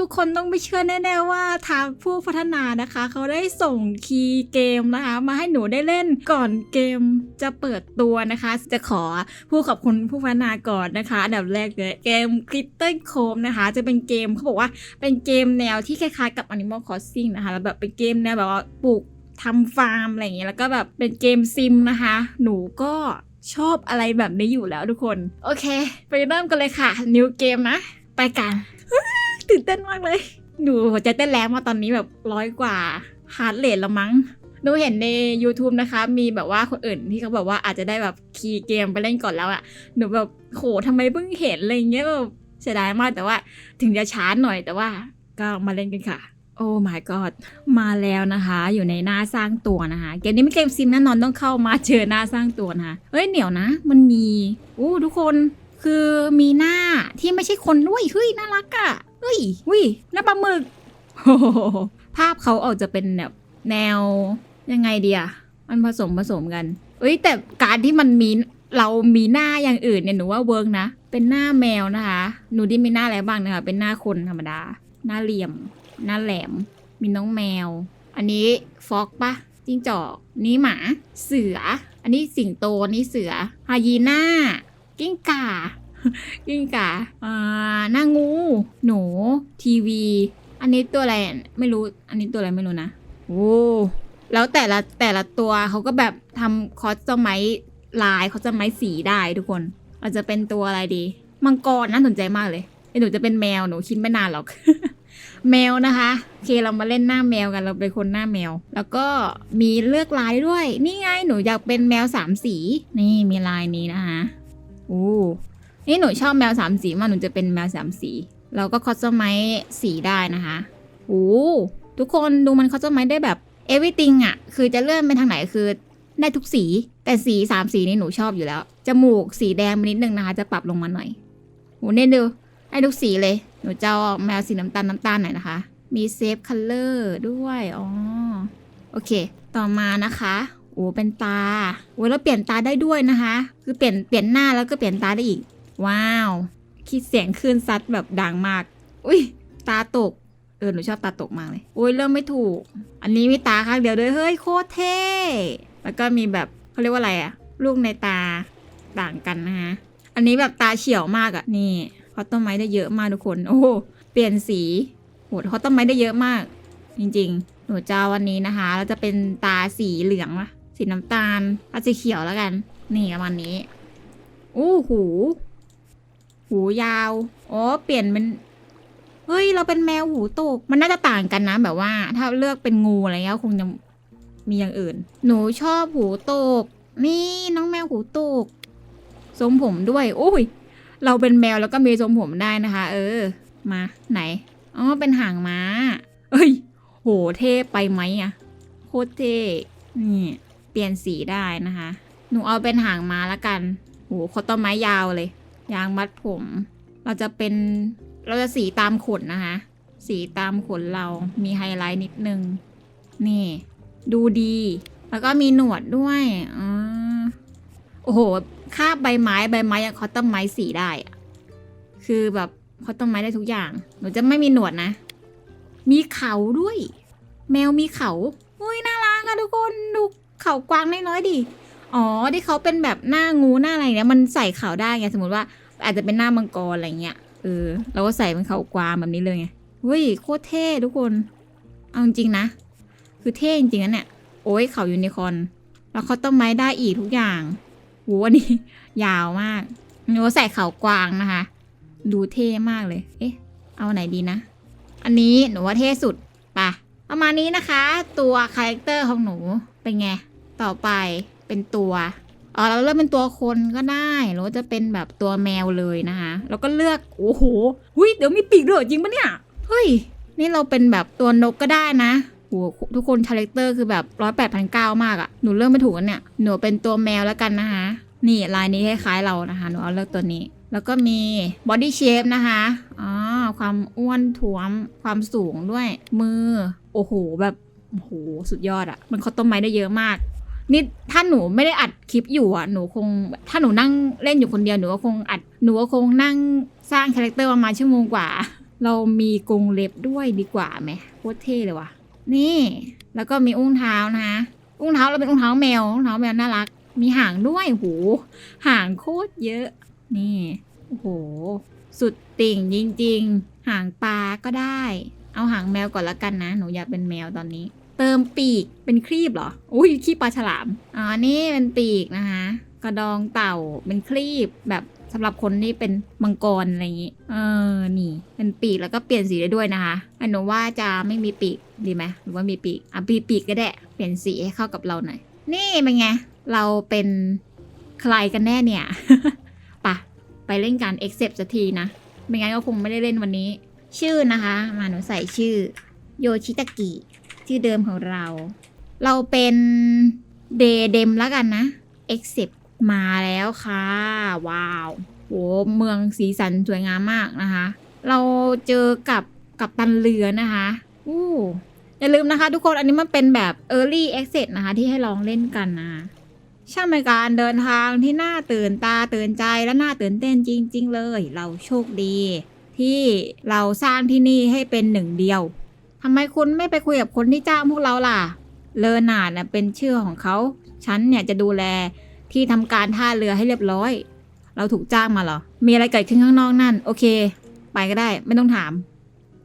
ทุกคนต้องไม่เชื่อแน่ๆว่าทางผู้พัฒนานะคะ เขาได้ส่งคีย์เกมนะคะ มาให้หนูได้เล่นก่อนเกมจะเปิดตัวนะคะ จะขอผู้ขอบคุณผู้พัฒนาก่อนนะคะอันดับแรกเลยเกม c r i t t e r Cove นะคะ จะเป็นเกมเขาบอกว่าเป็นเกมแนวที่คล้ายๆกับ Animal Crossing นะคะแล้วแบบเป็นเกมแนวแบบว่าปลูกทำฟาร์มอะไรอย่างเงี้ยแล้วก็แบบเป็นเกมซิมนะคะ หนูก็ชอบอะไรแบบนี้อยู่แล้วทุกคน โอเค ไปเริ่มกันเลยค่ะ นิวเกมนะ ไปกัน ตื่นเต้นมากเลยหนูหัวใจเต้นแรงมาตอนนี้แบบร้อยกว่าฮาร์ดเรทละมั้งหนูเห็นใน YouTube นะคะ มีแบบว่าคนอื่นที่เขาแบบว่าอาจจะได้แบบคีย์เกมไปเล่นก่อนแล้วอะหนูแบบโหทำไมเพิ่งเห็นอะไรเงี้ยแบบเสียดายมากแต่ว่า ถึงจะช้าหน่อยแต่ว่าก็มาเล่นกันค่ะ โอ้ my god มาแล้วนะคะ อยู่ในหน้าสร้างตัวนะคะ เกมนี้ไม่เกมซิมแน่นอนต้องเข้ามาเจอหน้าสร้างตัวนะคะเฮ้ยเดี๋ยวนะ มันมีอู้ทุกคนคือมีหน้าที่ไม่ใช่คนด้วยเฮ้ยน่ารักอะ ฮ้ยวิหน้าปลาหมึกโอ้โหภาพเขาออกจะเป็นแบบแนวยังไงเดียมันผสมผสมกันเอ้ยแต่การที่มันมีเรามีหน้าอย่างอื่นเนี่ยหนูว่าเวิร์กนะ เป็นหน้าแมวนะคะ หนูที่มีหน้าอะไรบ้างนะคะ เป็นหน้าคนธรรมดา หน้าเหลี่ยม หน้าแหลม มีน้องแมว อันนี้ฟอกปะจิ้งจอก นี่หมา เสือ อันนี้สิงโตอันนี้เสือ ฮายีน่า กิ้งก่า กิ้งก่าอ่าหน้างู หนู ทีวี อันนี้ตัวอะไรไม่รู้ อันนี้ตัวอะไรไม่รู้นะ โอ้แล้วแต่ละแต่ละตัวเขาก็แบบทำคอสตอมไมลายเขาจะไม้สีได้ทุกคนเราจะเป็นตัวอะไรดี มังกรน่าสนใจมากเลยเดี๋ยวหนูจะเป็นแมวหนูคิดไม่นานหรอก แมวนะคะโอเคเรามาเล่นหน้าแมวกันเราเป็นคนหน้าแมว แล้วก็มีเลือกลายด้วย นี่ไงหนูอยากเป็นแมวสามสี นี่มีลายนี้นะคะโอ้ นี่หนูชอบแมวสามสีมากหนูจะเป็นแมวสามสี เราก็คอสตอมไมสีได้นะคะโอ้ทุกคนดูมันคอสตอมไมได้แบบ everything อะคือจะเลื่อนไปทางไหนคือได้ทุกสี แต่สีสามสีนี่หนูชอบอยู่แล้ว จมูกสีแดงนิดนึงนะคะ จะปรับลงมาหน่อยโหเนี่ยดูได้ทุกสีเลย หนูจะเอาแมวสีน้ำตาลน้ำตาลหน่อยนะคะ มีเซฟคัลเลอร์ด้วย อ๋อ โอเค ต่อมานะคะ โอ้เป็นตา โอ้แล้วเปลี่ยนตาได้ด้วยนะคะ คือเปลี่ยนเปลี่ยนหน้าแล้วก็เปลี่ยนตาได้อีก ว้าว คิดเสียงคลื่นซัดแบบดังมาก อุ้ย ตาตก เออ หนูชอบตาตกมากเลยโอ้ยเริ่มไม่ถูก อันนี้มีตาข้างเดียวด้วย เฮ้ย โคตรเท่ แล้วก็มีแบบเขาเรียกว่าอะไรอะลูกในตาต่างกันนะคะอันนี้แบบตาเฉียวมากอะนี่เขาต้นไม้ได้เยอะมากทุกคน โอ้เปลี่ยนสีโหเขาต้นไม้ได้เยอะมาก จริง ๆ หนูจะวันนี้นะคะแล้วจะเป็นตาสีเหลืองวะสีน้ำตาลอาสีเขียวแล้วกัน นี่ประมาณนี้โอู้หู หูยาว อ๋อ เปลี่ยนเป็น เฮ้ย เราเป็นแมวหูตกมันน่าจะต่างกันนะ แบบว่า ถ้าเลือกเป็นงูอะไรเงี้ยคงจะมีอย่างอื่น หนูชอบหูตกนี่น้องแมวหูตกทรงผมด้วย โอ้ย เราเป็นแมวแล้วก็มีทรงผมได้นะคะ เออ มาไหน อ๋อ เป็นหางม้า เอ้ย โห เท่ไปไหมอะโคตรเท่นี่เปลี่ยนสีได้นะคะ หนูเอาเป็นหางม้าละกัน โหเขาต้นไม้ยาวเลย ยางมัดผม เราจะเป็นเราจะสีตามขนนะคะ สีตามขนเรามีไฮไลท์นิดนึง นี่ ดูดี แล้วก็มีหนวดด้วยอ่าโอ้โห คาบใบไม้ใบไม้ยังคอตตอมไม้สีได้อะคือแบบคอตตอมไม้ได้ทุกอย่าง หนูจะไม่มีหนวดนะ มีเขาด้วย แมวมีเขา อุ้ยน่ารักอะทุกคน ดูเขากวางน้อยๆดิ อ๋อที่เขาเป็นแบบหน้างูหน้าอะไรเนี่ยมันใส่เขาได้ไงสมมติว่า อาจจะเป็นหน้ามังกรอะไรเงี้ยเออเราก็ใส่เป็นเขากวางแบบนี้เลยไงเฮ้ยโคตรเท่ทุกคน เอาจริงนะ คือเท่จริงๆนะเนี่ยโอ้ยเขายูนิคอร์นแล้วเขาต้นไม้ได้อีกทุกอย่างโหอันนี้ ยาวมากหนูใส่เขากวางนะคะ ดูเท่มากเลย เอ๊ะ เอาไหนดีนะ อันนี้หนูว่าเท่สุดปะประมาณนี้นะคะ ตัวคาแรคเตอร์ของหนูเป็นไง ต่อไป เป็นตัวอ๋อเราเลือกเป็นตัวคนก็ได้หรือว่าจะเป็นแบบตัวแมวเลยนะคะแล้วก็เลือกโอ้โหหุยเดี๋ยวมีปีกด้วยจริงปะเนี่ยเฮ้ยนี่เราเป็นแบบตัวนกก็ได้นะโหทุกคนคาแรคเตอร์คือแบบร้อยแปดพันเก้ามากอะหนูเลือกไม่ถูกอันเนี่ยหนูเป็นตัวแมวแล้วกันนะคะ นี่ลายนี้คล้ายๆเรานะคะหนูเอาเลือกตัวนี้ แล้วก็มี body shape นะคะอ๋อความอ้วนท้วมความสูงด้วยมือ โอ้โหแบบโอ้โหสุดยอดอะมันเขาต้นไม้ได้เยอะมาก นี่ถ้าหนูไม่ได้อัดคลิปอยู่อะหนูคง ถ้าหนูนั่งเล่นอยู่คนเดียวหนูก็คงอัดหนูก็คงนั่งสร้างคาแรคเตอร์ประมาณชั่วโมงกว่า เรามีกรงเล็บด้วยดีกว่าไหมโคตรเท่เลยว่ะ นี่ แล้วก็มีอุ้งเท้านะคะอุ้งเท้าเราเป็นอุ้งเท้าแมวอุ้งเท้าแมวน่ารัก มีหางด้วยโหหางโคตรเยอะ นี่โอ้โหสุดติ่งจริง ๆ หางปลาก็ได้ เอาหางแมวก่อนละกันนะ หนูอยากเป็นแมวตอนนี้ เติมปีกเป็นครีบเหรอ อุ้ยครีบปลาฉลาม อ๋อ นี่เป็นปีกนะคะ กระดองเต่าเป็นครีบแบบสำหรับคนที่เป็นมังกรอะไรอย่างงี้ เออ นี่ เป็นปีกแล้วก็เปลี่ยนสีได้ด้วยนะคะอันหนูว่าจะไม่มีปีกดีไหมหรือว่ามีปีก อะปีปีกก็ได้ เปลี่ยนสีให้เข้ากับเราหน่อย นี่เป็นไง เราเป็นใครกันแน่เนี่ยปะไปเล่นการ accept สักทีนะ ไม่งั้นก็คงไม่ได้เล่นวันนี้ ชื่อนะคะ มาหนูใส่ชื่อ โยชิตากิ ชื่อเดิมของเรา เราเป็นเดเดมแล้วกันนะ accept มาแล้วค่ะ ว้าวโหเมืองสีสันสวยงามมากนะคะ เราเจอกับกับตันเรือนะคะอู้อย่าลืมนะคะ ทุกคนอันนี้มันเป็นแบบ early access นะคะ ที่ให้ลองเล่นกันนะช่างเป็นการเดินทางที่น่าตื่นตาตื่นใจและน่าตื่นเต้นจริง ๆ เลย เราโชคดี ที่เราสร้างที่นี่ให้เป็นหนึ่งเดียวำไมคุณไม่ไปคุยกับคนที่จ้างพวกเราล่ะ เลอนาร์ดนะเป็นชื่อของเขา ฉันเนี่ยจะดูแลที่ทำการท่าเรือให้เรียบร้อย เราถูกจ้างมาเหรอ มีอะไรเกิดขึ้นข้างนอกนั่น โอเค ไปก็ได้ไม่ต้องถาม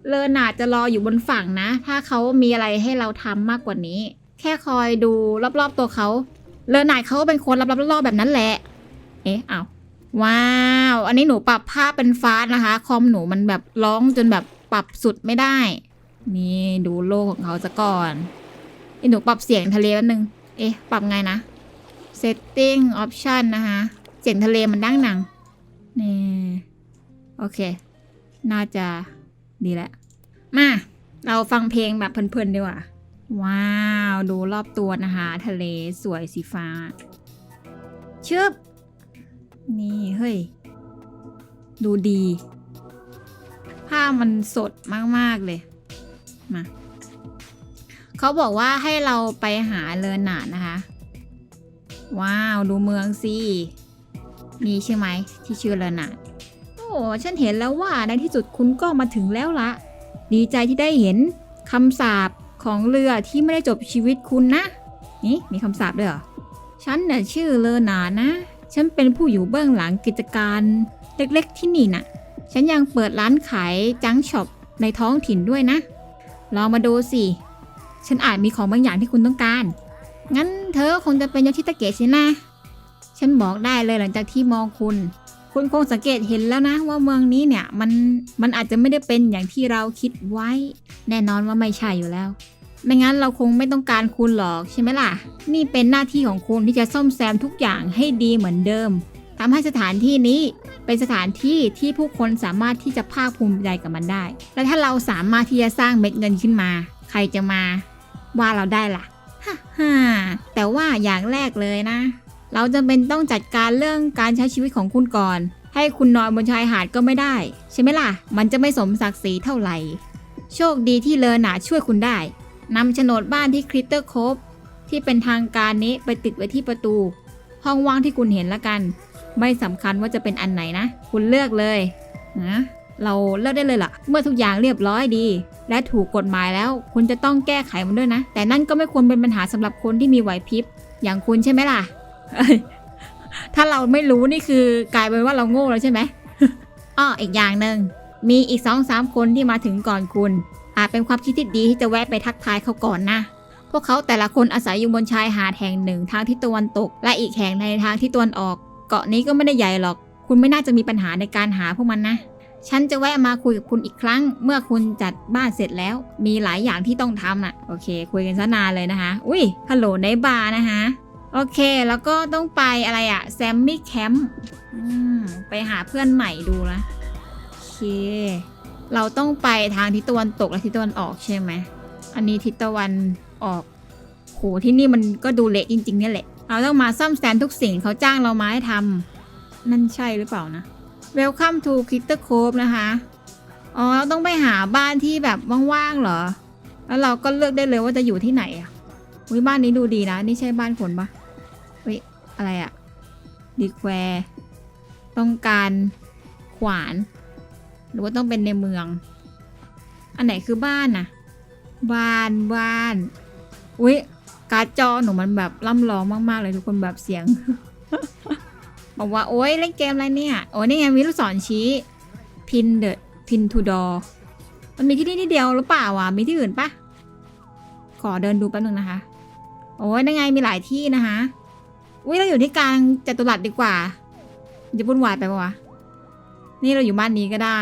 เลอนาดจะรออยู่บนฝั่งนะ ถ้าเขามีอะไรให้เราทำมากกว่านี้ แค่คอยดูรอบๆตัวเขา เลอนาดเขาเป็นคนรับๆรอบๆแบบนั้นแหละ เอ๊ะเอาว้าว อันนี้หนูปรับภาพเป็นฟ้านะคะ คอมหนูมันแบบร้องจนแบบปรับสุดไม่ได้ นี่ดูโลกของเขาซะก่อนนี่หนูปรับเสียงทะเลแป๊บนึง เอ๊ะ ปรับไงนะ setting option นะคะเสียงทะเลมันดังหนัง นี่ โอเค น่าจะดีแล้ว มา เราฟังเพลงแบบเพลินๆดีกว่า ว้าว ดูรอบตัวนะคะ ทะเลสวยสีฟ้า ชึบ นี่ เฮ้ย ดูดี ภาพมันสดมาก ๆ เลย มาเขาบอกว่าให้เราไปหาเลอนาร์ดนะคะ ว้าวดูเมืองสินี่ใช่ไหมที่ชื่อเลอนาร์ดโอ้ฉันเห็นแล้วว่าในที่สุดคุณก็มาถึงแล้วละดีใจที่ได้เห็นคำสาปของเรือที่ไม่ได้จบชีวิตคุณนะ นี่มีคำสาปด้วยเหรอฉันน่ะชื่อเลอนาร์นะ ฉันเป็นผู้อยู่เบื้องหลังกิจการเล็กๆที่นี่น่ะ ฉันยังเปิดร้านขายจังช็อปในท้องถิ่นด้วยนะ ลองมาดูสิ ฉันอาจมีของบางอย่างที่คุณต้องการ งั้นเธอคงจะเป็นโยชิตาเกะสินะ ฉันบอกได้เลยหลังจากที่มองคุณ คุณคงสังเกตเห็นแล้วนะ ว่าเมืองนี้เนี่ยมันมันอาจจะไม่ได้เป็นอย่างที่เราคิดไว้ แน่นอนว่าไม่ใช่อยู่แล้ว ไม่งั้นเราคงไม่ต้องการคุณหรอกใช่ไหมล่ะ นี่เป็นหน้าที่ของคุณที่จะซ่อมแซมทุกอย่างให้ดีเหมือนเดิมทำให้สถานที่นี้ เป็นสถานที่ที่ผู้คนสามารถที่จะภาคภูมิใจกับมันได้ และถ้าเราสามารถที่จะสร้างเม็ดเงินขึ้นมา ใครจะมาว่าเราได้ล่ะฮ่าฮ่าแต่ว่าอย่างแรกเลยนะ เราจำเป็นต้องจัดการเรื่องการใช้ชีวิตของคุณก่อน ให้คุณนอนบนชายหาดก็ไม่ได้ ใช่ไหมล่ะ มันจะไม่สมศักดิ์ศรีเท่าไหร่ โชคดีที่เลอหนาช่วยคุณได้นำโฉนดบ้านที่คริสเตอร์โคฟที่เป็นทางการนี้ไปติดไว้ที่ประตู ห้องว่างที่คุณเห็นละกัน ไม่สำคัญว่าจะเป็นอันไหนนะ คุณเลือกเลยนะเราเลือกได้เลยล่ะ เมื่อทุกอย่างเรียบร้อยดี และถูกกฎหมายแล้ว คุณจะต้องแก้ไขมันด้วยนะ แต่นั่นก็ไม่ควรเป็นปัญหาสำหรับคนที่มีไหวพริบ อย่างคุณใช่ไหมล่ะ ถ้าเราไม่รู้นี่คือกลายเป็นว่าเราโง่แล้วใช่ไหมอ้ออีกอย่างหนึ่งมีอีกสองสามคนที่มาถึงก่อนคุณ อาจเป็นความคิดที่ดีที่จะแวะไปทักทายเขาก่อนนะพวกเขาแต่ละคนอาศัยอยู่บนชายหาดแห่งหนึ่งทางทิศตะวันตก และอีกแห่งในทางทิศตะวันออก เกาะนี้ก็ไม่ได้ใหญ่หรอก คุณไม่น่าจะมีปัญหาในการหาพวกมันนะ ฉันจะแวะมาคุยกับคุณอีกครั้ง เมื่อคุณจัดบ้านเสร็จแล้ว มีหลายอย่างที่ต้องทำน่ะ โอเค คุยกันซะนานเลยนะคะ อุ้ยฮัลโหลในบาร์นะคะ โอเค แล้วก็ต้องไปอะไรอะแซมมี่แคมป์ไปหาเพื่อนใหม่ดูนะโอเค เราต้องไปทางทิศตะวันตกและทิศตะวันออกใช่ไหม อันนี้ทิศตะวันออกโหที่นี่มันก็ดูเละจริงๆเนี่ยแหละ เราต้องมาซ่อมแซมทุกสิ่งเขาจ้างเรามาให้ทำนั่นใช่หรือเปล่านะ Welcome to Critter Cove นะคะ อ๋อเราต้องไปหาบ้านที่แบบว่างๆเหรอ แล้วเราก็เลือกได้เลยว่าจะอยู่ที่ไหนอะอุ้ยบ้านนี้ดูดีนะ นี่ใช่บ้านคนปะเฮ้ย อะไรอะดีแควต้องการขวาน หรือว่าต้องเป็นในเมือง อันไหนคือบ้านน่ะบ้านบ้าน อุ๊ย การ์ดจอหนูมันแบบล่ำร้องมากๆเลยทุกคนแบบเสียง บอกว่าโอ๊ยเล่นเกมอะไรเนี่ยโอ้ยนี่ไงมีลูกศรชี้พินเดอะพินทูดอมันมีที่นี่ที่เดียวหรือเปล่าวะมีที่อื่นปะขอเดินดูแป๊บนึงนะคะ โอ้ยนั่นไงมีหลายที่นะคะอุ้ยเราอยู่ที่กลางจัตุรัสดีกว่าจะวุ่นวายไปปะวะนี่เราอยู่บ้านนี้ก็ได้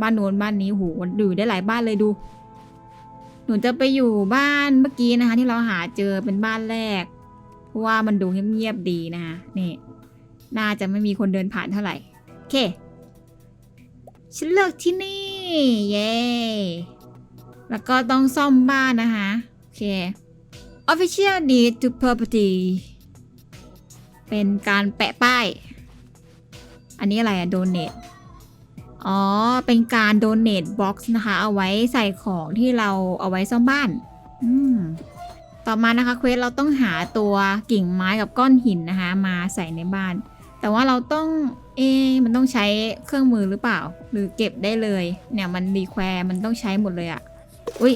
บ้านโน้นบ้านนี้โหอยู่ได้หลายบ้านเลยดู หนูจะไปอยู่บ้านเมื่อกี้นะคะ ที่เราหาเจอเป็นบ้านแรก เพราะว่ามันดูเงียบๆดีนะคะนี่ น่าจะไม่มีคนเดินผ่านเท่าไหร่โอเค ฉันเลือกที่นี่ เย้แล้วก็ต้องซ่อมบ้านนะคะโอเค official deed to property เป็นการแปะป้าย อันนี้อะไรอะ donate อ๋อ เป็นการ donate box นะคะ เอาไว้ใส่ของที่เราเอาไว้ซ่อมบ้าน อืม ต่อมานะคะเควสเราต้องหาตัวกิ่งไม้กับก้อนหินนะคะ มาใส่ในบ้าน แต่ว่าเราต้อง เอะมันต้องใช้เครื่องมือหรือเปล่า หรือเก็บได้เลย เนี่ยมันรีแควร์มันต้องใช้หมดเลยอะอุ้ย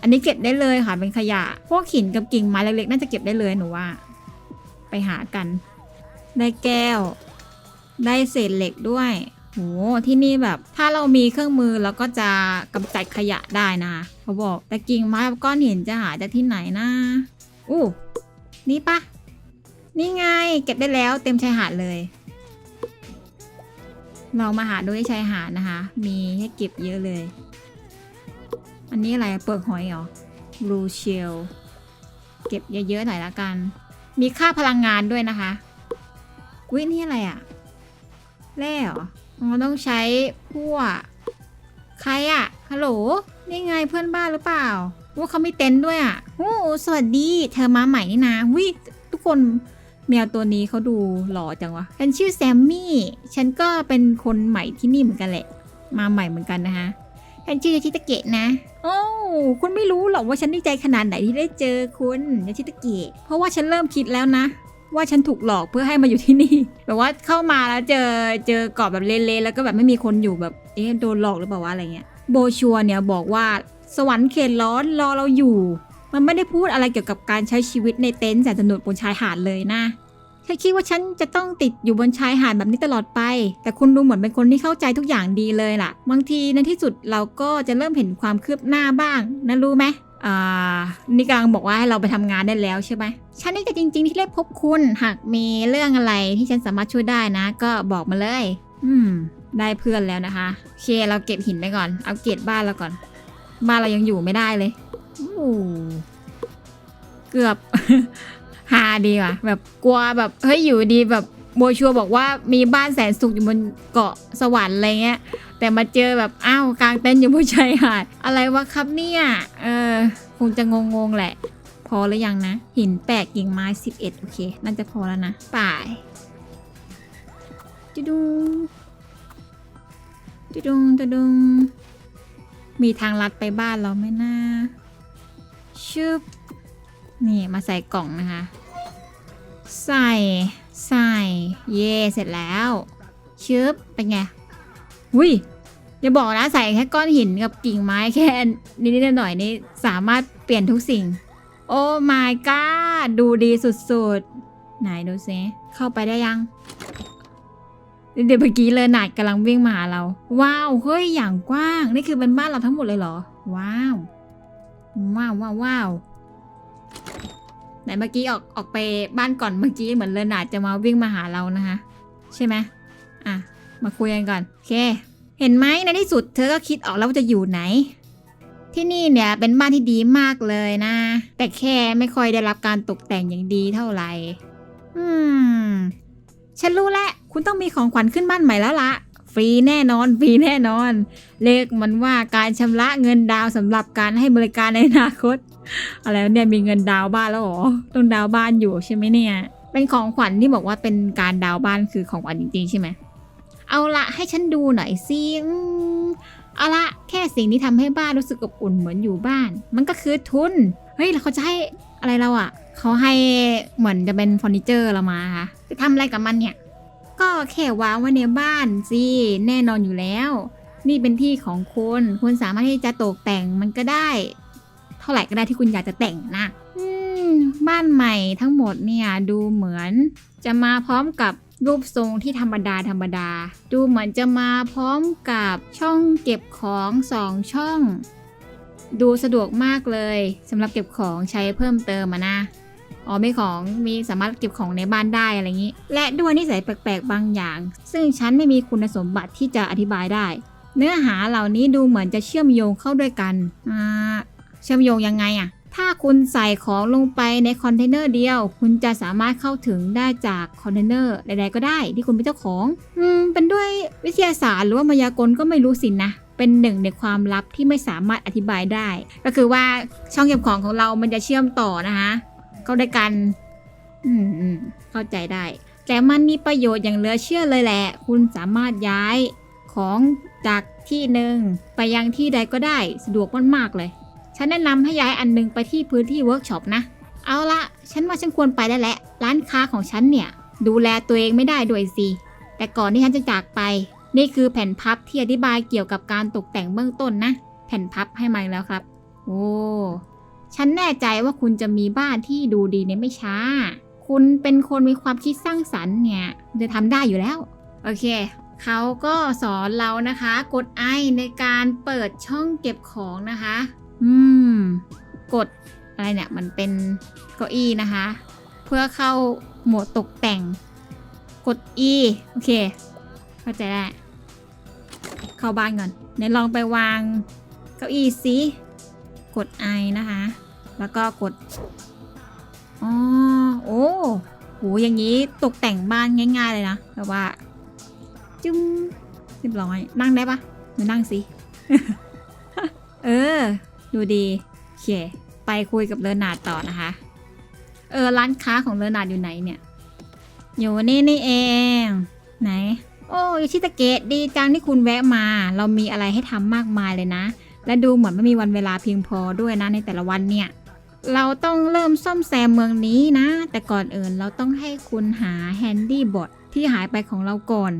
อันนี้เก็บได้เลยค่ะ เป็นขยะ พวกหินกับกิ่งไม้เล็กๆน่าจะเก็บได้เลยหนูว่า ไปหากัน ได้แก้ว ได้เศษเหล็กด้วย โหที่นี่แบบถ้าเรามีเครื่องมือเราก็จะกำจัดขยะได้นะคะเขาบอกแต่กิ่งไม้กับก้อนหินจะหาจากที่ไหนนะอู้นี่ปะนี่ไงเก็บได้แล้วเต็มชายหาดเลยเรามาหาดูที่ชายหาดนะคะ มีให้เก็บเยอะเลย อันนี้อะไรเปลือกหอยเหรอ blue shell เก็บเยอะๆหน่อยละกัน มีค่าพลังงานด้วยนะคะวินี่อะไรอะแร่เหรอ อ๋อต้องใช้พวกใครอะฮัลโหล นี่ไงเพื่อนบ้านหรือเปล่า ว่าเขามีเต็นท์ด้วยอะโอ้สวัสดี เธอมาใหม่นี่นะวิทุกคนแมวตัวนี้เขาดูหล่อจังวะ ฉันชื่อแซมมี่ ฉันก็เป็นคนใหม่ที่นี่เหมือนกันแหละ มาใหม่เหมือนกันนะคะฉันชื่อยาชิตะเกะนะ โอ้คุณไม่รู้หรอกว่าฉันดีใจขนาดไหนที่ได้เจอคุณยาชิตะเกะ เพราะว่าฉันเริ่มคิดแล้วนะ ว่าฉันถูกหลอกเพื่อให้มาอยู่ที่นี่แบบว่าเข้ามาแล้วเจอเจอกรอบแบบเละๆแล้วก็แบบไม่มีคนอยู่แบบเอ๊ะโดนหลอกหรือเปล่าวะอะไรเงี้ยโบชัวเนี่ยบอกว่าสวรรค์เขตร้อนรอเราอยู่ มันไม่ได้พูดอะไรเกี่ยวกับการใช้ชีวิตในเต็นท์แสนสนุกบนชายหาดเลยนะฉันคิดว่าฉันจะต้องติดอยู่บนชายหาดแบบนี้ตลอดไป แต่คุณดูเหมือนเป็นคนที่เข้าใจทุกอย่างดีเลยล่ะ บางทีในที่สุดเราก็จะเริ่มเห็นความคืบหน้าบ้างนะรู้ไหม อ่านี่กำลังบอกว่าให้เราไปทำงานได้แล้วใช่ไหมฉันนี่จะจริง ๆ ที่ได้พบคุณ หากมีเรื่องอะไรที่ฉันสามารถช่วยได้นะ ก็บอกมาเลย อืม ได้เพื่อนแล้วนะคะโอเคเราเก็บหินไปก่อน เอัปเกรดบ้านเราก่อน บ้านเรายังอยู่ไม่ได้เลยอู้เกือบฮาดีว่ะ แบบกลัวแบบเฮ้ยอยู่ดีแบบโบชัวบอกว่ามีบ้านแสนสุขอยู่บนเกาะสวรรค์อะไรเงี้ย แต่มาเจอแบบอ้าวกลางเต็นท์อยู่บนชายหาดอะไรวะครับเนี่ย เออ คงจะงงๆแหละ พอหรือยังนะ หินแปดกิ่งไม้สิบเอ็ดโอเค น่าจะพอแล้วนะป่ายจุดุงจุดุงจุดุงมีทางลัดไปบ้านเราไหมนะชึบนี่มาใส่กล่องนะคะ ใส่ใส่ เย่เสร็จแล้วชึบเป็นไง อุ้ย อย่าบอกนะใส่แค่ก้อนหินกับกิ่งไม้แค่นิดๆหน่อยๆนี่สามารถเปลี่ยนทุกสิ่ง โอ้ my god ดูดีสุดๆ ไหนดูซิเข้าไปได้ยัง เดี๋ยวเมื่อกี้เลยหนาดกำลังวิ่งมาหาเรา ว้าว เฮ้ย อย่างกว้าง นี่คือเป็นบ้านเราทั้งหมดเลยเหรอ ว้าว ว้าวว้าวว้าวไหนเมื่อกี้ออกออกไปบ้านก่อนเมื่อกี้เหมือนเลอนาดจะมาวิ่งมาหาเรานะคะ ใช่ไหมอะ มาคุยกันก่อน โอเค เห็นไหมในที่สุดเธอก็คิดออกแล้วว่าจะอยู่ไหน ที่นี่เนี่ยเป็นบ้านที่ดีมากเลยนะ แต่แค่ไม่ค่อยได้รับการตกแต่งอย่างดีเท่าไหร่ อืม ฉันรู้แล้วคุณต้องมีของขวัญขึ้นบ้านใหม่แล้วละฟรีแน่นอนฟรีแน่นอน เลขมันว่าการชำระเงินดาวสำหรับการให้บริการในอนาคต อะไรเนี่ยมีเงินดาวบ้านแล้วเหรอต้องดาวบ้านอยู่ใช่ไหมเนี่ย เป็นของขวัญที่บอกว่าเป็นการดาวบ้านคือของขวัญจริงๆใช่ไหม เอาละให้ฉันดูหน่อยสิเอาละแค่สิ่งที่ทำให้บ้านรู้สึกอบอุ่นเหมือนอยู่บ้าน มันก็คือทุน เฮ้ยแล้วเขาจะให้อะไรเราอะ่ะ เขาให้เหมือนจะเป็นเฟอร์นิเจอร์เรามาค่ะจะทำอะไรกับมันเนี่ย ก็แค่วางไว้ในบ้านสิแน่นอนอยู่แล้ว นี่เป็นที่ของคุณคุณสามารถที่จะตกแต่งมันก็ได้ เท่าไหร่ก็ได้ที่คุณอยากจะแต่งนะบ้านใหม่ทั้งหมดเนี่ยดูเหมือนจะมาพร้อมกับ รูปทรงที่ธรรมดาธรรมดา ดูเหมือนจะมาพร้อมกับช่องเก็บของสองช่อง ดูสะดวกมากเลยสำหรับเก็บของใช้เพิ่มเติมนะอ๋อมีของมีสามารถเก็บของในบ้านได้อะไรอย่างนี้ และด้วยนิสัยแปลกๆบางอย่าง ซึ่งฉันไม่มีคุณสมบัติที่จะอธิบายได้ เนื้อหาเหล่านี้ดูเหมือนจะเชื่อมโยงเข้าด้วยกันอ่าเชื่อมโยงยังไงอะ ถ้าคุณใส่ของลงไปในคอนเทนเนอร์เดียว คุณจะสามารถเข้าถึงได้จากคอนเทนเนอร์ใดๆก็ได้ที่คุณเป็นเจ้าของ อืม เป็นด้วยวิทยาศาสตร์หรือว่ามายากลก็ไม่รู้สินะเป็นหนึ่งในความลับที่ไม่สามารถอธิบายได้ ก็คือว่าช่องเก็บของของเรามันจะเชื่อมต่อนะคะเข้าด้วยกัน อืมอืมเข้าใจได้ แต่มันมีประโยชน์อย่างเหลือเชื่อเลยแหละ คุณสามารถย้ายของจากที่หนึ่งไปยังที่ใดก็ได้สะดวกมากๆเลย ฉันแนะนำให้ย้ายอันหนึงไปที่พื้นที่เวิร์กช็อปนะ เอาละฉันว่าฉันควรไปได้แล้วร้านค้าของฉันเนี่ย ดูแลตัวเองไม่ได้ด้วยสิ แต่ก่อนที่ฉันจะจากไป นี่คือแผ่นพับที่อธิบายเกี่ยวกับการตกแต่งเบื้องต้นนะ แผ่นพับให้มาแล้วครับ โอ้ฉันแน่ใจว่าคุณจะมีบ้านที่ดูดีในไม่ช้า คุณเป็นคนมีความคิดสร้างสรรค์เนี่ยจะทำได้อยู่แล้ว โอเค เขาก็สอนเรานะคะ กดไอในการเปิดช่องเก็บของนะคะ อืม กดอะไรเนี่ย มันเป็นเก้าอี้นะคะ เพื่อเข้าโหมดตกแต่ง กด E โอเค เข้าใจได้ว เข้าบ้านก่อนไหนลองไปวางเก้าอี้สิ กด I นะคะ แล้วก็กด อ๋อ โอ้โห อย่างนี้ตกแต่งบ้านง่าย ๆ เลยนะแบบว่า จุ้มเรียบร้อย นั่งได้ปะหนูนั่งสิ เออ ดูดีโอเคไปคุยกับเลอนาดต่อนะคะ เออร้านค้าของเลอนาดอยู่ไหนเนี่ย อยู่นี่นี่เอง ไหน โอ้ยชิตาเกะดีจังที่คุณแวะมา เรามีอะไรให้ทำมากมายเลยนะ และดูเหมือนไม่มีวันเวลาเพียงพอด้วยนะในแต่ละวันเนี่ยเราต้องเริ่มซ่อมแซมเมืองนี้นะ แต่ก่อนอื่นเราต้องให้คุณหาแฮนดี้บอทที่หายไปของเราก่อน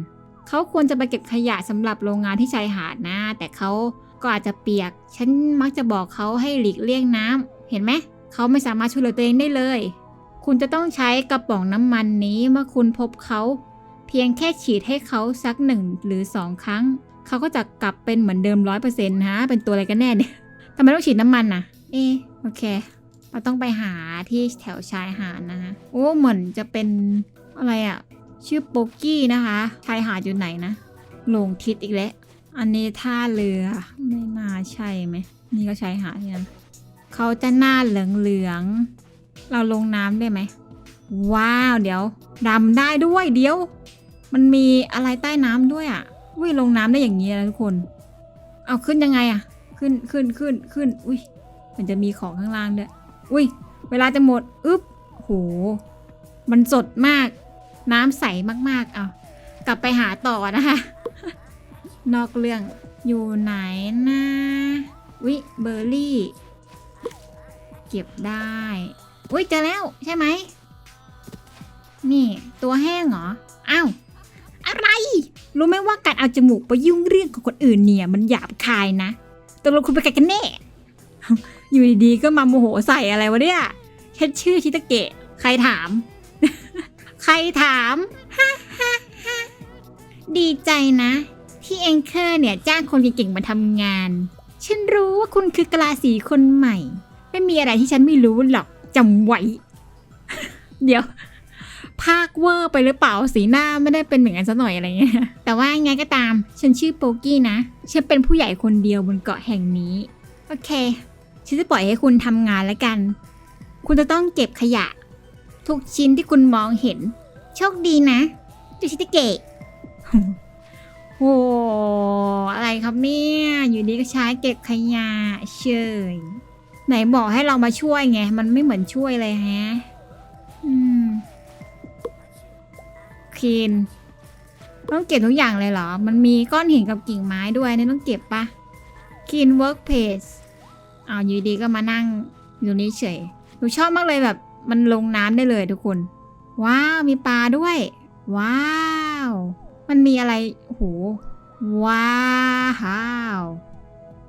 เขาควรจะไปเก็บขยะสำหรับโรงงานที่ชายหาดนะ แต่เขา ก็อาจจะเปียก ฉันมักจะบอกเขาให้หลีกเลี่ยงน้ำเห็นไหม เขาไม่สามารถช่วยเหลือตัวเองได้เลย คุณจะต้องใช้กระป๋องน้ำมันนี้เมื่อคุณพบเขา เพียงแค่ฉีดให้เขาสักหนึ่งหรือสองครั้ง เขาก็จะกลับเป็นเหมือนเดิมร้อยเปอร์เซ็นต์ฮะ เป็นตัวอะไรกันแน่เนี่ยทำไมต้องฉีดน้ำมันน่ะ เอะโอเค เราต้องไปหาที่แถวชายหาดนะฮะโอ้เหมือนจะเป็นอะไรอะชื่อโปกกี้นะคะ ชายหาดอยู่ไหนนะหลงทิศอีกแล้ว อันนี้ท่าเรือ ไม่น่าใช่ไหม นี่ก็ชายหาดที่นั่นเขาจะหน้าเหลืองๆเราลงน้ำได้ไหม ว้าว เดี๋ยวดำได้ด้วยเดี๋ยว มันมีอะไรใต้น้ำด้วยอะอุ้ยลงน้ำได้อย่างนี้นะทุกคน เอาขึ้นยังไงอะ ขึ้นขึ้นขึ้นขึ้น อุ้ยมันจะมีของข้างล่างด้วย อุ้ยเวลาจะหมด อึ๊บโห มันสดมาก น้ำใสมากๆ เอากลับไปหาต่อนะคะ นอกเรื่องอยู่ไหนนะอุ้ยเบอร์รี่ เก็บได้อุ้ยเจอแล้วใช่ไหม นี่ตัวแห้งเหรอ อ้าว อะไร รู้ไหมว่าการเอาจมูกไปยุ่งเรื่องของคนอื่นเนี่ย มันหยาบคายนะตกลงคุณไปนใครกันแน่ อยู่ดีๆก็มาโมโหใส่อะไรวะเนี่ยแค่ชื่อชิตาเกะ ใครถาม ใครถามฮ่าฮ่าฮ่าดีใจนะ ที่เองเคอร์เนี่ยจ้างคนเก่งๆมาทำงาน ฉันรู้ว่าคุณคือกลาสีคนใหม่ ไม่มีอะไรที่ฉันไม่รู้หรอกจำไว้ เดี๋ยว ภาคเวอร์ไปหรือเปล่าสีหน้าไม่ได้เป็นเหมือนกันซะหน่อยอะไรเงี้ย แต่ว่าไงก็ตาม ฉันชื่อโปกี้นะ ฉันเป็นผู้ใหญ่คนเดียวบนเกาะแห่งนี้ โอเค ฉันจะปล่อยให้คุณทำงานแล้วกัน คุณจะต้องเก็บขยะ ทุกชิ้นที่คุณมองเห็น โชคดีนะจูชิตเกะ โอ้อะไรครับเนี่ย อยู่ดีก็ใช้เก็บขยะเฉยไหนบอกให้เรามาช่วยไง มันไม่เหมือนช่วยเลยฮะ อืมคีนต้องเก็บทุกอย่างเลยเหรอ มันมีก้อนหินกับกิ่งไม้ด้วยนี่ต้องเก็บปะคีนเวิร์กเพจอ้าอยู่ดีก็มานั่งอยู่นี้เฉย หนูชอบมากเลยแบบ มันลงน้ำได้เลยทุกคน ว้าว มีปลาด้วย ว้าว มันมีอะไร โอ้โห ว้าว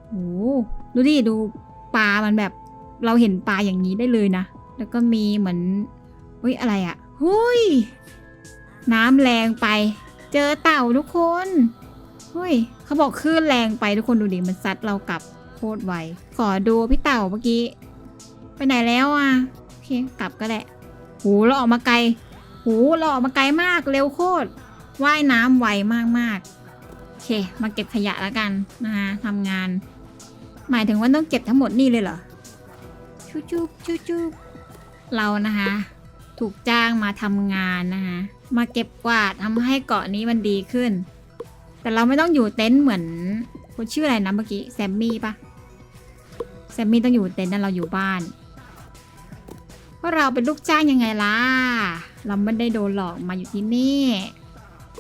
โอ้ดูดิ ดูปลา มันแบบเราเห็นปลาอย่างนี้ได้เลยนะ แล้วก็มีเหมือนเฮ้ยอะไรอะ่ะหุยน้ำแรงไป เจอเต่าทุกคนเฮ้ยเขาบอกคลื่นแรงไปทุกคนดูดิ มันซัดเรากลับโคตรไว ขอดูพี่เต่าเมื่อกี้ ไปไหนแล้วอะ โอเค กลับก็แหละโหเราออกมาไกลโหเราออกมาไกลมาก เร็วโคตร ว่ายน้ำไวมากๆโอเค มาเก็บขยะแล้วกันนะคะทำงาน หมายถึงว่าต้องเก็บทั้งหมดนี่เลยเหรอชุบชุบชุบชุบเรานะคะ ถูกจ้างมาทำงานนะคะมาเก็บกวาดทำให้เกาะนี้มันดีขึ้น แต่เราไม่ต้องอยู่เต็นท์เหมือนคนชื่ออะไรนะเมื่อกี้แซมมี่ปะแซมมี่ต้องอยู่เต็นท์นั่นเราอยู่บ้านเพราะเราเป็นลูกจ้างยังไงล่ะ เราไม่ได้โดนหลอกมาอยู่ที่นี่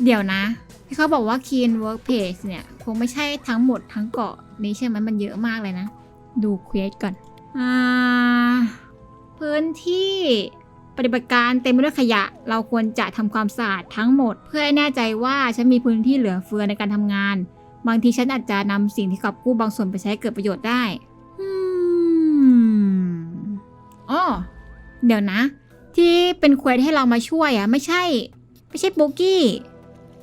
เดี๋ยวนะ ที่เขาบอกว่า Keen Workplace เนี่ย คงไม่ใช่ทั้งหมดทั้งเกาะนี้ใช่ไหมมันเยอะมากเลยนะ ดูเควสก่อน อ่า พื้นที่ปฏิบัติการเต็มไปด้วยขยะ เราควรจะทำความสะอาดทั้งหมด เพื่อให้แน่ใจว่าฉันมีพื้นที่เหลือเฟือในการทำงาน บางทีฉันอาจจะนำสิ่งที่กอบกู้บางส่วนไปใช้เกิดประโยชน์ได้อ๋อเดี๋ยวนะ ที่เป็นเควสให้เรามาช่วยอะไม่ใช่ ไม่ใช่โบกี้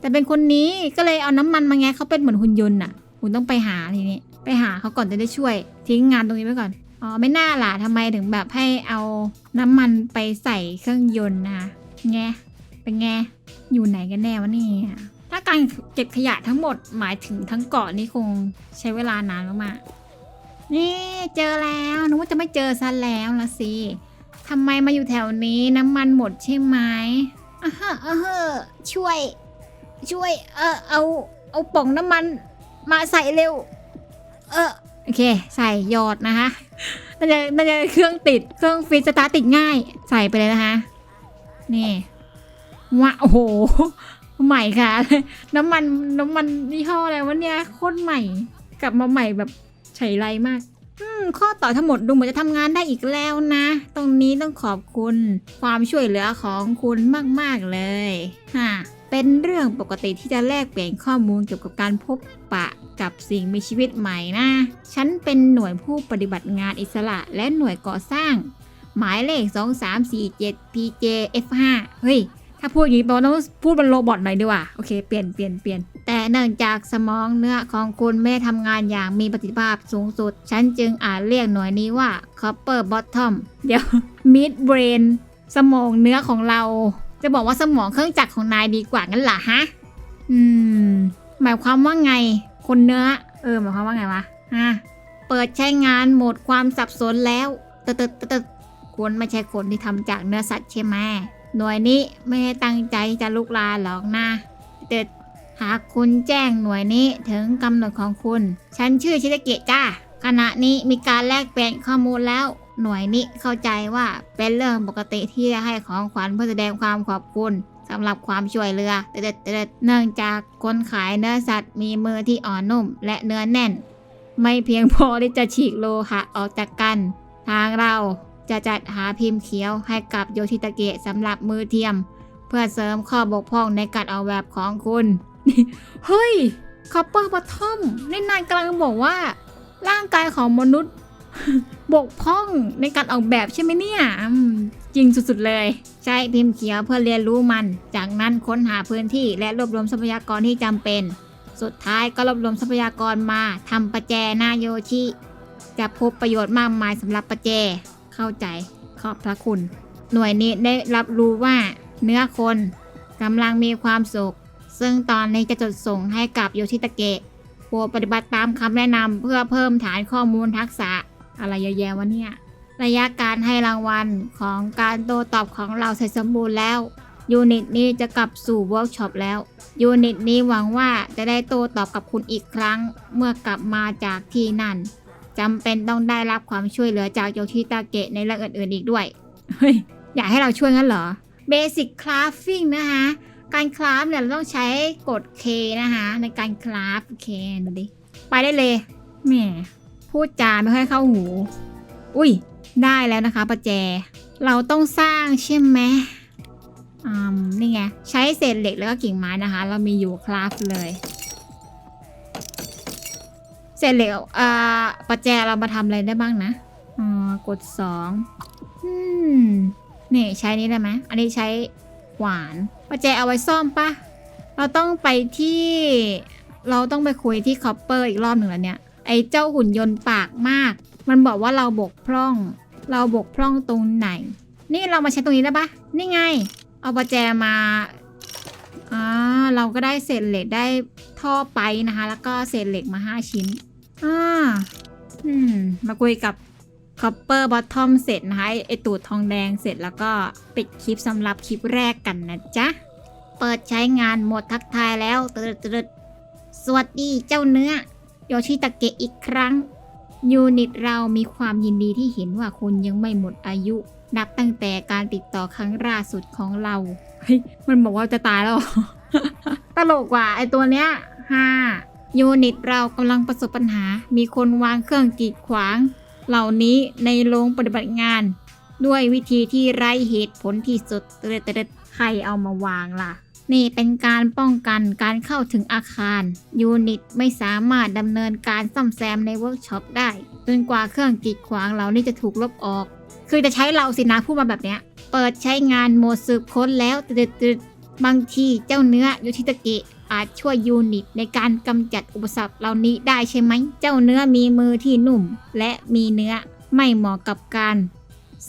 แต่เป็นคนนี้ก็เลยเอาน้ำมันมาไงเขาเป็นเหมือนหุ่นยนต์น่ะคุณต้องไปหาทีนี้ ไปหาเขาก่อนจะได้ช่วย ทิ้งงานตรงนี้ไว้ก่อน อ๋อไม่น่าล่ะทำไมถึงแบบให้เอาน้ำมันไปใส่เครื่องยนต์นะคะแงเป็นไงอยู่ไหนกันแน่วะนี่ถ้าการเก็บขยะทั้งหมดหมายถึงทั้งเกาะนี่คงใช้เวลานานมากๆนี่เจอแล้วนึกว่าจะไม่เจอซะแล้วละสิทำไมมาอยู่แถวนี้น้ำมันหมดใช่ไหมอะฮะอะฮะช่วย ช่วย เออเอา เอาป่องน้ำมันมาใส่เร็ว เออโอเค ใส่หยอดนะคะน่าจะน่าจะเครื่องติดเครื่องฟิสตาร์ติดง่าย ใส่ไปเลยนะคะ นี่ว้าโอ้โห ใหม่ค่ะ น้ำมันน้ำมันยี่ห้ออะไรวะเนี่ยโคตรใหม่ กลับมาใหม่แบบใช้ไรมากอืมข้อต่อทั้งหมดดูเหมือนจะทำงานได้อีกแล้วนะ ตรงนี้ต้องขอบคุณความช่วยเหลือของคุณมาก ๆ เลยฮะ เป็นเรื่องปกติที่จะแลกเปลี่ยนข้อมูลเกี่ยวกับการพบปะกับสิ่งมีชีวิตใหม่นะ ฉันเป็นหน่วยผู้ปฏิบัติงานอิสระและหน่วยก่อสร้าง หมายเลข 2347 PJ F5 เฮ้ย ถ้าพูดอย่างนี้แปลว่าต้องพูดเป็นโรบอทหน่อยดีกว่า โอเค เปลี่ยนเปลี่ยนเปลี่ยน แต่เนื่องจากสมองเนื้อของคุณไม่ได้ทำงานอย่างมีประสิทธิภาพสูงสุด ฉันจึงอาจเรียกหน่วยนี้ว่า Copper Bottom เดี๋ยว Mid Brain สมองเนื้อของเรา จะบอกว่าสมองเครื่องจักรของนายดีกว่างั้นเหรอฮะ อืม หมายความว่าไง คนเนื้อ เออ หมายความว่าไงวะฮะเปิดใช้งานโหมดความสับสนแล้วตึ๊ดตึ๊ดตึ๊ดตึ๊ดคุณไม่ใช่คนที่ทำจากเนื้อสัตว์ใช่ไหมหน่วยนี้ไม่ได้ตั้งใจจะลุกลาหรอกนะแต่หากคุณแจ้งหน่วยนี้ถึงกำหนดของคุณ ฉันชื่อชิตาเกะจ้าขณะนี้มีการแลกเปลี่ยนข้อมูลแล้ว หน่วยนี้เข้าใจว่าเป็นเรื่องปกติที่จะให้ของขวัญเพื่อแสดงความขอบคุณสำหรับความช่วยเหลือเด็ดเนื่องจากคนขายเนื้อสัตว์มีมือที่อ่อนนุ่ม และเนื้อแน่น ไม่เพียงพอที่จะฉีกโลหะออกจากกัน ทางเราจะจัดหาพิมพ์เขียวให้กับโยชิตาเกะสำหรับมือเทียม เพื่อเสริมข้อบกพร่องในการออกแบบของคุณ เฮ้ยคอปเปอร์บัตทอมนี่นายกำลังบอกว่า ร่างกายของมนุษย์ บกพร่องในการออกแบบใช่ไหมเนี่ยจริงสุดๆเลย ใช้พิมพ์เขียวเพื่อเรียนรู้มัน จากนั้นค้นหาพื้นที่และรวบรวมทรัพยากรที่จำเป็น สุดท้ายก็รวบรวมทรัพยากรมาทำประแจหน้าโยชิ จะพบประโยชน์มากมายสำหรับประแจ เข้าใจขอบพระคุณ หน่วยนี้ได้รับรู้ว่าเนื้อคนกำลังมีความสุข ซึ่งตอนนี้จะจดส่งให้กับโยชิตาเกะโปรดปฏิบัติตามคำแนะนำเพื่อเพิ่มฐานข้อมูลทักษะ อะไรเยอะแยะวะเนี่ย ระยะการให้รางวัลของการโตตอบของเราเสร็จสมบูรณ์แล้วยูนิตนี้จะกลับสู่เวิร์กช็อปแล้วยูนิตนี้หวังว่าจะได้โตตอบกับคุณอีกครั้ง เมื่อกลับมาจากที่นั่นจำเป็นต้องได้รับความช่วยเหลือจากโยชิตาเกะในเรื่องอื่นๆอีกด้วย เฮ้ย อยากให้เราช่วยงั้นเหรอ Basic Crafting นะคะ การคราฟเนี่ยเราต้องใช้กด K นะคะ ในการคราฟโอเคดูดิ ไปได้เลยแหม พูดจาไม่ค่อยเข้าหู อุ้ย ได้แล้วนะคะประแจ เราต้องสร้างใช่ไหมอืมนี่ไง ใช้เศษเหล็กแล้วก็กิ่งไม้นะคะ เรามีอยู่คราฟเลยเสร็จแล้วอ่าประแจเรามาทำอะไรได้บ้างนะอ่ากดสองอืมนี่ใช้นี้ได้ไหมอันนี้ใช้ขวานประแจเอาไว้ซ่อมปะเราต้องไปที่ เราต้องไปคุยที่คอปเปอร์อีกรอบหนึ่งแล้วเนี่ย ไอ้เจ้าหุ่นยนต์ปากมาก มันบอกว่าเราบกพร่อง เราบกพร่องตรงไหน นี่เรามาใช้ตรงนี้ได้ปะนี่ไง เอาประแจมาอ่าเราก็ได้เศษเหล็กได้ท่อไปนะคะ แล้วก็เศษเหล็กมา 5 ชิ้นอ่าอืมมาคุยกับ Copper Bottom เสร็จนะคะไอไอตูดทองแดงเสร็จแล้วก็ปิดคลิปสำหรับคลิปแรกกันนะจ๊ะ เปิดใช้งานหมดทักทายแล้วตึดตึดสวัสดีเจ้าเนื้อ โยชิตะเกะอีกครั้ง ยูนิตเรามีความยินดีที่เห็นว่าคุณยังไม่หมดอายุ นับตั้งแต่การติดต่อครั้งล่าสุดของเราเฮ้ยมันบอกว่าจะตายแล้ว ตลกกว่าไอตัวเนี้ยห้ายูนิตเรากำลังประสบปัญหา มีคนวางเครื่องกีดขวาง เหล่านี้ในโรงปฏิบัติงาน ด้วยวิธีที่ไร้เหตุผลที่สุดเตดเตดใครเอามาวางล่ะ นี่เป็นการป้องกันการเข้าถึงอาคารยูนิตไม่สามารถดำเนินการซ่อมแซมในเวิร์กช็อปได้จนกว่าเครื่องกีดขวางเหล่านี้จะถูกลบออก คือจะใช้เราสินะพูดมาแบบเนี้ย เปิดใช้งานโหมดสืบค้นแล้วตึดตึดบางทีเจ้าเนื้อยูทิตะเกะอาจช่วยยูนิตในการกำจัดอุปสรรคเหล่านี้ได้ใช่ไหม เจ้าเนื้อมีมือที่นุ่ม และมีเนื้อไม่เหมาะกับการ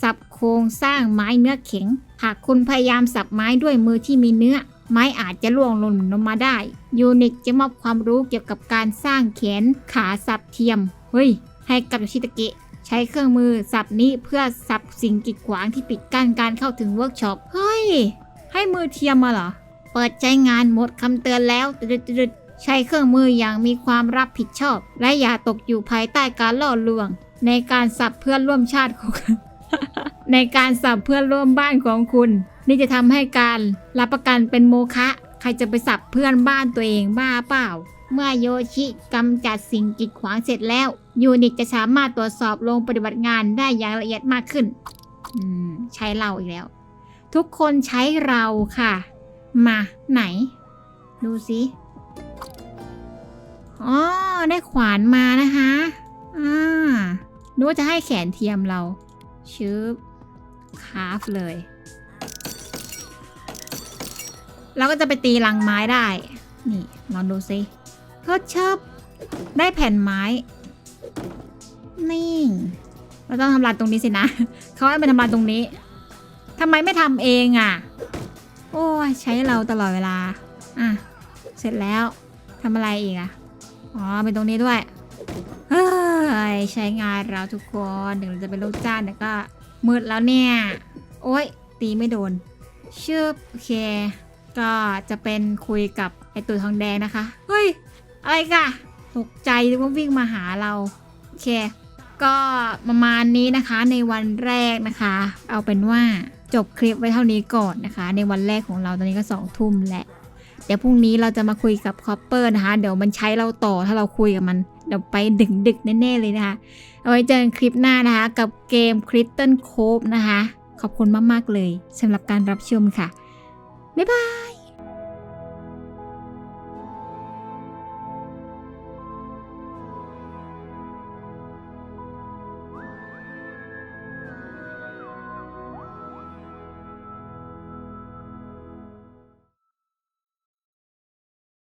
สับโครงสร้างไม้เนื้อแข็ง หากคุณพยายามสับไม้ด้วยมือที่มีเนื้อ ไม้อาจจะล่วงหล่นลงมาได้ ยูนิตจะมอบความรู้เกี่ยวกับการสร้างแขนขาสับเทียม เฮ้ย ให้กับชิตะเกะ ใช้เครื่องมือสับนี้เพื่อสับสิ่งกีดขวางที่ปิดกั้นการเข้าถึงเวิร์กช็อป เฮ้ย ให้มือเทียมมาเหรอ เปิดใช้งานหมดคำเตือนแล้วตึดๆใช้เครื่องมืออย่างมีความรับผิดชอบ และอย่าตกอยู่ภายใต้การล่อลวง ในการสับเพื่อนร่วมชาติของในการสับเพื่อนร่วมบ้านของคุณ นี่จะทำให้การรับประกันเป็นโมฆะใครจะไปสับเพื่อนบ้านตัวเองบ้าเปล่า เมื่อโยชิกำจัดสิ่งกีดขวางเสร็จแล้ว ยูนิตจะสามารถตรวจสอบลงปฏิบัติงานได้อย่างละเอียดมากขึ้น อืม ใช้เราอีกแล้ว ทุกคนใช้เราค่ะ มาไหน ดูสิอ๋อได้ขวานมานะคะอ่านึกว่าจะให้แขนเทียมเราชืบคาฟเลย เราก็จะไปตีลังไม้ได้ นี่ลองดูสิเพิเชิบได้แผ่นไม้ นี่ เราต้องทำลายตรงนี้สินะ เขาให้มาทำลายตรงนี้ทำไมไม่ทำเองอะ โอ้ยใช้เราตลอดเวลา อะ เสร็จแล้วทำอะไรอีกอะ อ๋อ เป็นตรงนี้ด้วยเฮ้ยใช้งานเราทุกคนถึงเราจะเป็นลูกจ้างแต่ก็มืดแล้วเนี่ย โอ้ยตีไม่โดนชืบโอเค ก็จะเป็นคุยกับไอตัวทองแดงนะคะ เฮ้ย อะไรกะตกใจนึกว่าวิ่งมาหาเรา โอเค ก็ประมาณนี้นะคะในวันแรกนะคะ เอาเป็นว่าจบคลิปไว้เท่านี้ก่อนนะคะ ในวันแรกของเราตอนนี้ก็สองทุ่มแหละเดี๋ยวพรุ่งนี้เราจะมาคุยกับคอปเปอร์นะคะ เดี๋ยวมันใช้เราต่อถ้าเราคุยกับมัน เดี๋ยวไปดึกดึกแน่ๆเลยนะคะ เอาไว้เจอกันคลิปหน้านะคะ กับเกม c r y p t o n Cove นะคะ ขอบคุณมากๆเลยสำหรับการรับชมค่ะ บ๊ายบาย